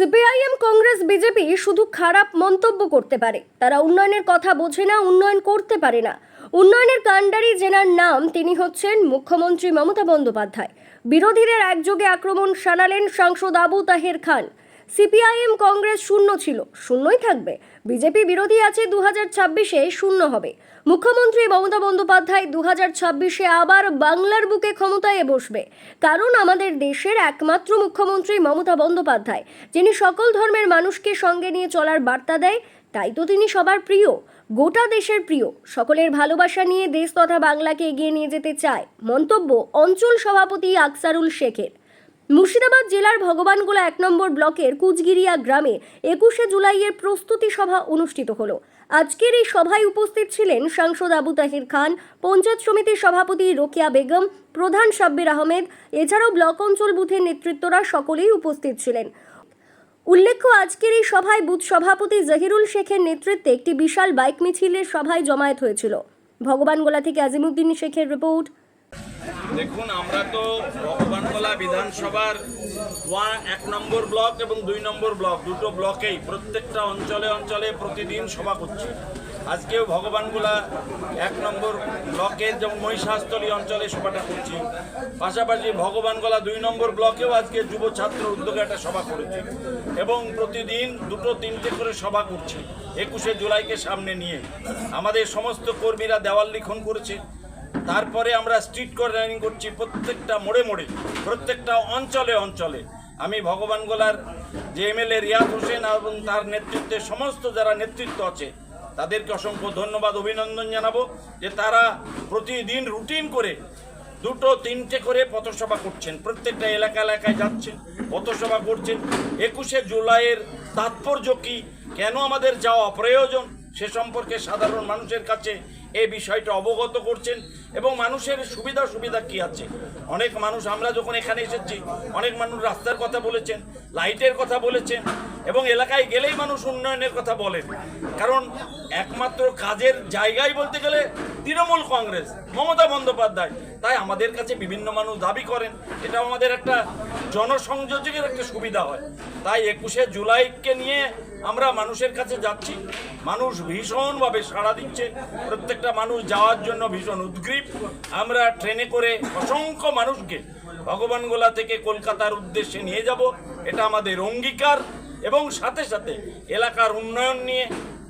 CPIM Congress, BJP শুধু খারাপ মন্তব্য করতে পারে। তারা উন্নয়নের কথা বোঝে না, উন্নয়ন করতে পারে না। উন্নয়নের কাণ্ডারি জেনার নাম তিনি হচ্ছেন মুখ্যমন্ত্রী মমতা বন্দ্যোপাধ্যায়। বিরোধীদের একযোগে আক্রমণ শানালেন সাংসদ আবু তাহের খান। সিপিআইএম কংগ্রেস শূন্য ছিল, শূন্যই থাকবে। বিজেপি বিরোধী আছে দু হাজার ছাব্বিশে, শূন্য হবে। মুখ্যমন্ত্রী মমতা বন্দ্যোপাধ্যায় দু হাজার ছাব্বিশে আবার বাংলার বুকে ক্ষমতায় বসবে। কারণ আমাদের দেশের একমাত্র মুখ্যমন্ত্রী মমতা বন্দ্যোপাধ্যায়, যিনি সকল ধর্মের মানুষকে সঙ্গে নিয়ে চলার বার্তা দেয়, তাই তো তিনি সবার প্রিয়, গোটা দেশের প্রিয়। সকলের ভালোবাসা নিয়ে দেশ তথা বাংলাকে এগিয়ে নিয়ে যেতে চায়। মন্তব্য অঞ্চল সভাপতি আকসারুল শেখের। মুর্শিদাবাদ জেলার ভগবানগোলা এক নম্বর ব্লকের কুচগিরিয়া গ্রামে একুশে জুলাইয়ের প্রস্তুতি সভা অনুষ্ঠিত হলো। আজকের এই সভায় উপস্থিত ছিলেন সাংসদ আবু তাহির খান, পঞ্চায়েত সমিতির সভাপতি রোকেয়া বেগম, প্রধান সাব্বির আহমেদ, এছাড়াও ব্লক অঞ্চল বুথের নেতৃত্বরা সকলেই উপস্থিত ছিলেন। উল্লেখ্য, আজকের এই সভায় বুথ সভাপতি জহিরুল শেখের নেতৃত্বে একটি বিশাল বাইক মিছিলের সভায় জমায়েত হয়েছিল। ভগবানগোলা থেকে আজিমুদ্দিন শেখের রিপোর্ট দেখুন, আমরা তো ভগবানগোলা বিধানসভার ওয়ান এক নম্বর ব্লক এবং দুই নম্বর ব্লক, দুটো ব্লকেই প্রত্যেকটা অঞ্চলে অঞ্চলে প্রতিদিন সভা করছি। আজকেও ভগবানগোলা এক নম্বর ব্লকের যেমন মহিষাস্থলী অঞ্চলে সভাটা করছি, পাশাপাশি ভগবানগোলা দুই নম্বর ব্লকেও আজকে যুব ছাত্র উদ্যোগে একটা সভা করেছি এবং প্রতিদিন দুটো তিনটে করে সভা করছি, একুশে জুলাইকে সামনে নিয়ে। আমাদের সমস্ত কর্মীরা দেওয়াল লিখন করেছে তারপরে আমরা স্ট্রিট কর্নারিং করছি প্রত্যেকটা মোড়ে মোড়ে, প্রত্যেকটা অঞ্চলে অঞ্চলে। আমি ভগবানগোলার যে এমএলএ রিয়াজ হোসেন এবং তার নেতৃত্বে সমস্ত যারা নেতৃত্ব আছে, তাদেরকে অসংখ্য ধন্যবাদ, অভিনন্দন জানাব যে তারা প্রতিদিন রুটিন করে দুটো, তিনটে করে পথসভা করছেন। প্রত্যেকটা এলাকা এলাকায় যাচ্ছেন, পথসভা করছেন। একুশে জুলাইয়ের তাৎপর্য কি? কেন আমাদের যাওয়া প্রয়োজন সে সম্পর্কে সাধারণ মানুষের কাছে এই বিষয়টা অবগত করছেন এবং মানুষের সুবিধা সুবিধা কি আছে? অনেক মানুষ, আমরা যখন এখানে এসেছি, অনেক মানুষ রাস্তার কথা বলেছেন, লাইটের কথা বলেছেন এবং এলাকায় গেলেই মানুষ উন্নয়নের কথা বলেন। কারণ একমাত্র কাজের জায়গায় বলতে গেলে তৃণমূল কংগ্রেস, মমতা বন্দ্যোপাধ্যায়। তাই আমাদের কাছে বিভিন্ন মানুষ দাবি করেন এটা আমাদের একটা জনসংযোগের একটা সুবিধা হয়। তাই একুশে জুলাইকে নিয়ে আমরা মানুষের কাছে যাচ্ছি। মানুষ ভীষণভাবে সাড়া দিচ্ছে। প্রত্যেকটা মানুষ যাওয়ার জন্য ভীষণ উদ্গ্রীব। আমরা ট্রেনে করে অসংখ্য মানুষকে ভগবানগোলা থেকে কলকাতার উদ্দেশ্যে নিয়ে যাব। এটা আমাদের অঙ্গীকার এবং সাথে সাথে এলাকার উন্নয়ন নিয়ে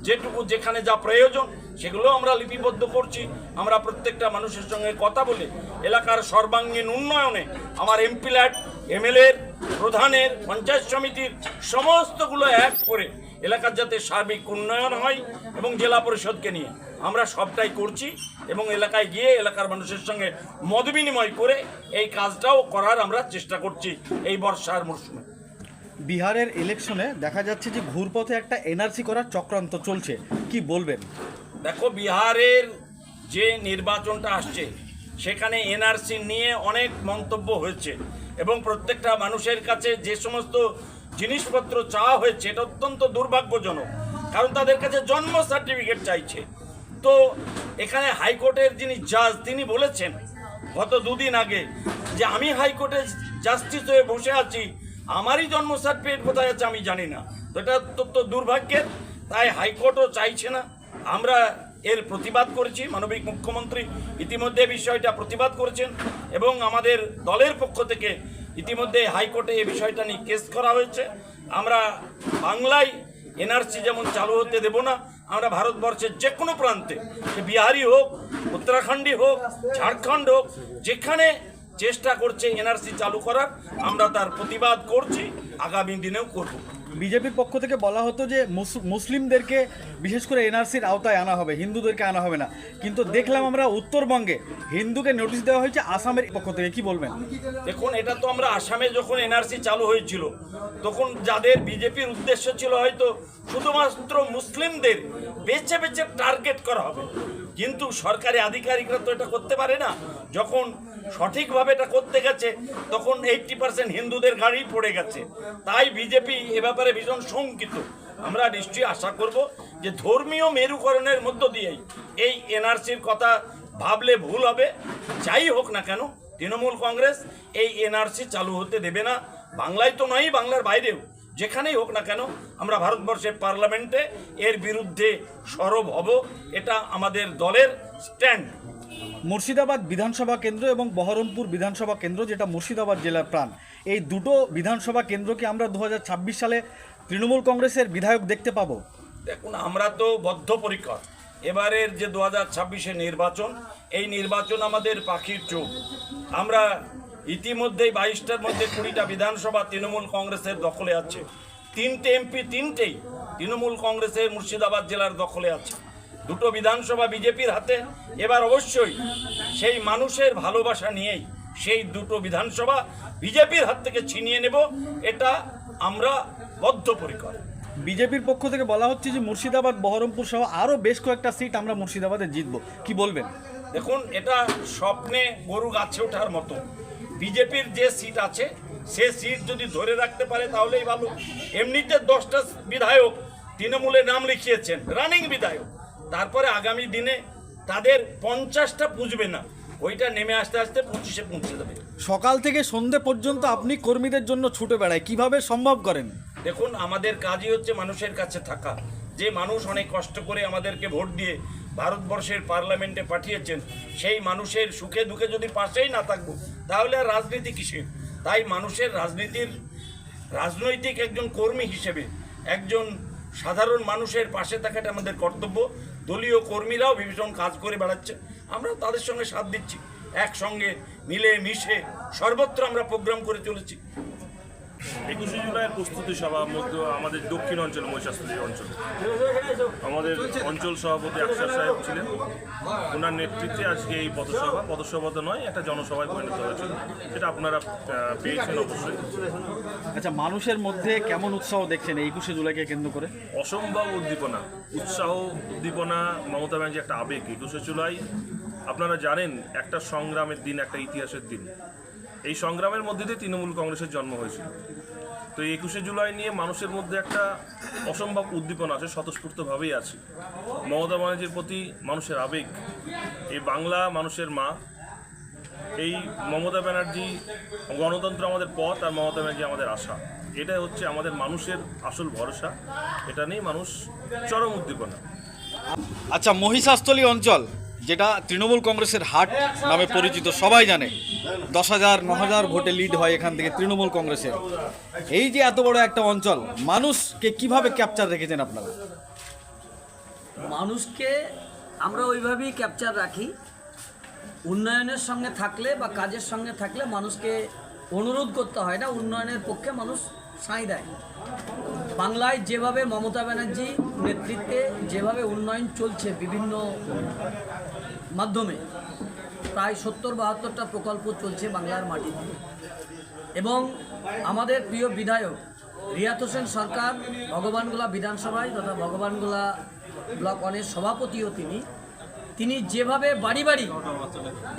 যেটুকু যেখানে যা প্রয়োজন সেগুলো আমরা লিপিবদ্ধ করছি। আমরা প্রত্যেকটা মানুষের সঙ্গে কথা বলে এলাকার সর্বাঙ্গীন উন্নয়নে আমার এমপি ল্যাট এমএলএর প্রধানের, পঞ্চায়েত সমিতির সমস্তগুলো এক করে এলাকার যাতে সার্বিক উন্নয়ন হয় এবং জেলা পরিষদকে নিয়ে। আমরা সবটাই করছি এবং এলাকায় গিয়ে এলাকার মানুষের সঙ্গে মত বিনিময় করে এই কাজটাও করার আমরা চেষ্টা করছি এই বর্ষার মরশুমে। বিহারের ইলেকশনে দেখা যাচ্ছে যে ঘুরপথে একটা এনআরসি করার চক্রান্ত চলছে। কি বলবেন? দেখো বিহারের যে নির্বাচনটা আসছে সেখানে এনআরসি নিয়ে অনেক মন্তব্য হয়েছে এবং প্রত্যেকটা মানুষের কাছে যে সমস্ত জিনিসপত্র চাওয়া হয়েছে, এটা অত্যন্ত দুর্ভাগ্যজনক, কারণ তাদের কাছে জন্ম সার্টিফিকেট চাইছে। তো এখানে হাইকোর্টের যিনি জাজ, তিনি বলেছেন গত দুদিন আগে যে আমি হাইকোর্টে জাস্টিস হয়ে বসে আছি, আমারই জন্ম সার্টিফিকেট কোথায় আছে আমি জানি না। তো এটা অত্যন্ত দুর্ভাগ্যের, তাই হাইকোর্টও চাইছে না। আমরা এর প্রতিবাদ করেছি, মানবিক মুখ্যমন্ত্রী ইতিমধ্যে বিষয়টা প্রতিবাদ করেছেন এবং আমাদের দলের পক্ষ থেকে ইতিমধ্যে হাইকোর্টে এই বিষয়টা নিয়ে কেস করা হয়েছে। আমরা বাংলায় এনআরসি যেমন চালু হতে দেব না, আমরা ভারতবর্ষের যে কোনো প্রান্তে, সে বিহারি হোক, উত্তরাখণ্ডই হোক, ঝাড়খণ্ড হোক, যেখানে চেষ্টা করছে এনআরসি চালু করার, আমরা তার প্রতিবাদ করছি, আগামী দিনেও করব। বিজেপির পক্ষ থেকে বলা হতো যে মুস- মুসলিমদেরকে বিশেষ করে এনআরসির আওতায় আনা হবে, হিন্দুদেরকে আনা হবে না। কিন্তু দেখলাম আমরা উত্তরবঙ্গে হিন্দুকে নোটিশ দেওয়া হয়েছে আসামের পক্ষ থেকে, কি বলবেন? দেখুন, এটা তো আমরা আসামে যখন এনআরসি চালু হয়েছিল, তখন যাদের বিজেপির উদ্দেশ্য ছিল হয়তো শুধুমাত্র মুসলিমদের বেছে বেছে টার্গেট করা হবে। কিন্তু সরকারি আধিকারিকরা তো এটা করতে পারে না। যখন সঠিকভাবে এটা করতে গেছে, তখন এইটটি পার্সেন্ট হিন্দুদের গাড়ি পড়ে গেছে। তাই বিজেপি এ ব্যাপারে ভীষণ শঙ্কিত। আমরা নিশ্চয়ই আশা করব যে ধর্মীয় মেরুকরণের মধ্য দিয়েই এই এনআরসির কথা ভাবলে ভুল হবে। যাই হোক না কেন, তৃণমূল কংগ্রেস এই এনআরসি চালু হতে দেবে না। বাংলায় তো নয়, বাংলার বাইরেও। যেখানেই হোক না কেন আমরা ভারতবর্ষের পার্লামেন্টে এর বিরুদ্ধে সরব হব। এটা আমাদের দলের স্ট্যান্ড। মুর্শিদাবাদ বিধানসভা কেন্দ্র এবং বহরমপুর বিধানসভা কেন্দ্র যেটা মুর্শিদাবাদ জেলার প্রাণ। এই দুটো বিধানসভা কেন্দ্রকে আমরা দু হাজার ছাব্বিশ সালে তৃণমূল কংগ্রেসের বিধায়ক দেখতে পাবো। দেখুন আমরা তো বদ্ধপরিকর। এবারের যে দু হাজার ছাব্বিশে নির্বাচন এই নির্বাচন আমাদের পাখির চোখ। আমরা ইতিমধ্যেই বাইশটার মধ্যে কুড়িটা বিধানসভা তৃণমূল কংগ্রেসের দখলে আছে। তিনটে এমপি তিনটেই তৃণমূল কংগ্রেসের মুর্শিদাবাদ জেলার দখলে আছে। দুটো বিধানসভা বিজেপির হাতে। এবার অবশ্যই সেই মানুষের ভালোবাসা নিয়েই সেই দুটো বিধানসভা বিজেপির হাত থেকে ছিনিয়ে নেব। এটা আমরা বদ্ধপরিকর। বিজেপির পক্ষ থেকে বলা হচ্ছে যে মুর্শিদাবাদ বহরমপুর সহ আরও বেশ কয়েকটা সিট আমরা মুর্শিদাবাদে জিতবো। কি বলবেন? দেখুন এটা স্বপ্নে গরু গাছে ওঠার মতো। বিজেপির যে সিট আছে সে সিট যদি ধরে রাখতে পারে তাহলেই ভালো। এমনিতে দশটা বিধায়ক তৃণমূলে নাম লিখিয়েছেন রানিং বিধায়ক। তারপরে আগামী দিনে তাদের পঞ্চাশটা পুজবে না। ওইটা নেমে আসতে আসতে পঁচিশে পৌঁছে যাবে। সকাল থেকে সন্ধে পর্যন্ত আপনি কর্মীদের জন্য ছুটে বেড়ায় কীভাবে সম্ভব করেন? দেখুন আমাদের কাজই হচ্ছে মানুষের কাছে থাকা। যে মানুষ অনেক কষ্ট করে আমাদেরকে ভোট দিয়ে ভারতবর্ষের পার্লামেন্টে পাঠিয়েছেন, সেই মানুষের সুখে দুঃখে যদি পাশেই না থাকব, তাহলে আর রাজনীতি কিসের? তাই মানুষের রাজনীতির, রাজনৈতিক একজন কর্মী হিসেবে, একজন সাধারণ মানুষের পাশে থাকাটা আমাদের কর্তব্য। দলীয় কর্মীরাও ভীষণ কাজ করে বেড়াচ্ছে। আমরা তাদের সঙ্গে সাথ দিচ্ছি। একসঙ্গে মিলে মিশে সর্বত্র আমরা প্রোগ্রাম করে চলেছি। একুশে জুলাইয়ের প্রস্তুতি সভা মধ্য আমাদের দক্ষিণ অঞ্চল মহিষাস্ত্রী অঞ্চল। আমাদের অঞ্চল সভাপতি আকসার সাহেব ছিলেন। ওনার নেতৃত্বে আজকে এই পথসভা। পথসভা তো নয় একটা জনসভায় পরিণত হয়েছিল সেটা আপনারা পেয়েছেন অবশ্যই। আচ্ছা মানুষের মধ্যে কেমন উৎসাহ দেখছেন এই একুশে জুলাইকে কেন্দ্র করে? অসম্ভব উদ্দীপনা। উৎসাহ উদ্দীপনা মমতা ব্যানার্জি একটা আবেগ। একুশে জুলাই আপনারা জানেন একটা সংগ্রামের দিন একটা ইতিহাসের দিন। এই সংগ্রামের মধ্যে দিয়ে তৃণমূল কংগ্রেসের জন্ম হয়েছিল। তো একুশে জুলাই নিয়ে মানুষের মধ্যে একটা অসম্ভব উদ্দীপনা আছে, স্বতঃস্ফূর্তভাবেই আছে। মমতা ব্যানার্জির প্রতি মানুষের আবেগ, এই বাংলা মানুষের মা, এই মমতা ব্যানার্জি গণতন্ত্র আমাদের পথ আর মমতা ব্যানার্জি আমাদের আশা। এটাই হচ্ছে আমাদের মানুষের আসল ভরসা, এটা নিয়ে মানুষ চরম উদ্দীপনা। আচ্ছা মহিষাস্থলী অঞ্চল যেটা তৃণমূল কংগ্রেসের হাট নামে পরিচিত, সবাই জানে। দশ হাজার, ন হাজার ভোটে লিড হয় এখান থেকে তৃণমূল কংগ্রেসের। এই যে এত বড় একটা অঞ্চল, মানুষকে কীভাবে ক্যাপচার রেখেছেন আপনারা? মানুষকে আমরা ওইভাবেই ক্যাপচার রাখি। উন্নয়নের সঙ্গে থাকলে বা কাজের সঙ্গে থাকলে মানুষকে অনুরোধ করতে হয় না, উন্নয়নের পক্ষে মানুষ সাঁই দেয়। বাংলায় যেভাবে মমতা ব্যানার্জি নেতৃত্বে যেভাবে উন্নয়ন চলছে বিভিন্ন মাধ্যমে, প্রায় সত্তর বাহাত্তরটা প্রকল্প চলছে বাংলার মাটিতে এবং আমাদের প্রিয় বিধায়ক রিয়াত হোসেন সরকার, ভগবানগোলা বিধানসভায় তথা ভগবানগোলা ব্লক ওয়ানের সভাপতিও তিনি। তিনি যেভাবে বাড়ি বাড়ি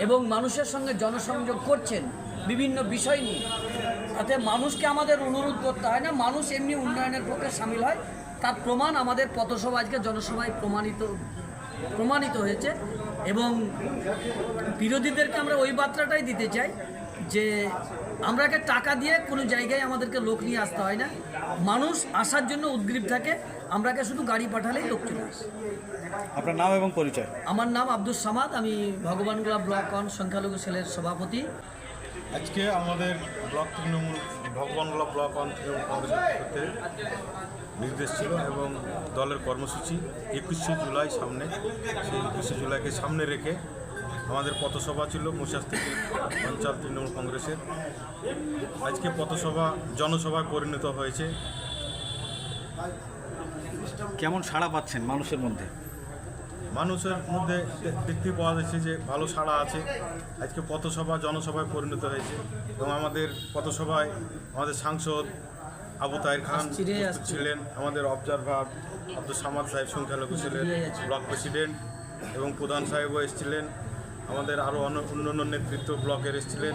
এবং মানুষের সঙ্গে জনসংযোগ করছেন বিভিন্ন বিষয় নিয়ে। তাতে মানুষকে আমাদের অনুরোধ করতে হয় না মানুষ এমনি উন্নয়নের পক্ষে সামিল হয়। তার প্রমাণ আমাদের পথসভা আজকে জনসভায় প্রমাণিত প্রমাণিত হয়েছে এবং বিরোধীদেরকে আমরা ওই বার্তাটাই দিতে চাই যে আমরাকে টাকা দিয়ে কোনো জায়গায় আমাদেরকে লোক নিয়ে আসতে হয় না। মানুষ আসার জন্য উদ্গ্রীব থাকে আমরাকে শুধু গাড়ি পাঠালেই লোক চলে আসে। আপনার নাম এবং পরিচয়? আমার নাম আব্দুল সামাদ আমি ভগবানগোলা ব্লক অন সংখ্যালঘু সেলের সভাপতি। আজকে আমাদের block Trinamool, Bhagwangola block on করতে নির্দেশ ছিল এবং দলের কর্মসূচি একুশে জুলাই সামনে, সেই একুশে জুলাইকে সামনে রেখে আমাদের পথসভা ছিল মুশাস থেকে অঞ্চল তৃণমূল কংগ্রেসের। আজকে পথসভা জনসভায় পরিণত হয়েছে। কেমন সাড়া পাচ্ছেন মানুষের মধ্যে? মানুষের মধ্যে দেখতে পাওয়া যাচ্ছে যে ভালো সাড়া আছে। আজকে পথসভা জনসভায় পরিণত হয়েছে এবং আমাদের পথসভায় আমাদের সাংসদ আবু তাইর খান। ছিলেন আমাদের অবজারভার আব্দুল সামাদ সাহেব সংখ্যালঘু ছিলেন ব্লক প্রেসিডেন্ট এবং প্রধান সাহেবও এসেছিলেন। আমাদের আরও অন্যান্য নেতৃত্ব ব্লকের এসেছিলেন।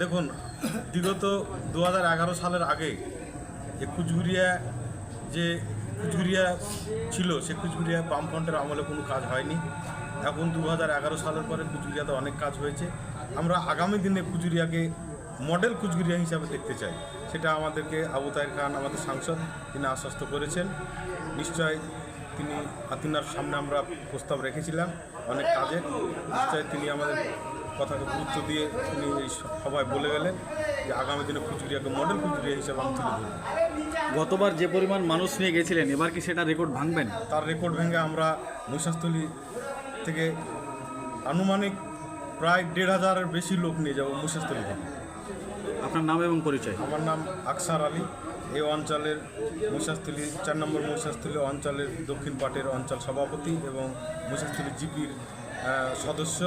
দেখুন বিগত দু হাজার এগারো সালের আগে যে কুচগুড়িয়া যে কুচগুড়িয়া ছিল, সে কুচগুড়িয়া বামফ্রন্টের আমলে কোনো কাজ হয়নি। এখন দু হাজার এগারো সালের পরে কুচুরিয়াতে অনেক কাজ হয়েছে। আমরা আগামী দিনে কুচুরিয়াকে মডেল কুচগুড়িয়া হিসাবে দেখতে চাই। সেটা আমাদেরকে আবু তাহের খান, আমাদের সাংসদ, তিনি আশ্বস্ত করেছেন। নিশ্চয় তিনি তিনার সামনে আমরা প্রস্তাব রেখেছিলাম অনেক কাজের। নিশ্চয় তিনি আমাদের কথাকে গুরুত্ব দিয়ে তিনি সভায় বলে গেলেন যে আগামী দিনে কুচগুড়িয়াকে মডেল কুচগুড়িয়া হিসাবে আমি তুলে ধরব গতবার যে পরিমাণ মানুষ নিয়ে গেছিলেন এবার কি সেটা রেকর্ড ভাঙবেন? তার রেকর্ড ভেঙে আমরা মহিষাস্থলী থেকে আনুমানিক প্রায় দেড় হাজারের বেশি লোক নিয়ে যাব মহিষাস্থলী থেকে। আপনার নাম এবং পরিচয়? আমার নাম আকসার আলী। এই অঞ্চলের মহিষাস্থলী চার নম্বর মহিষাস্থলী অঞ্চলের দক্ষিণ পাটের অঞ্চল সভাপতি এবং মহিষাস্থলী জিপির সদস্য।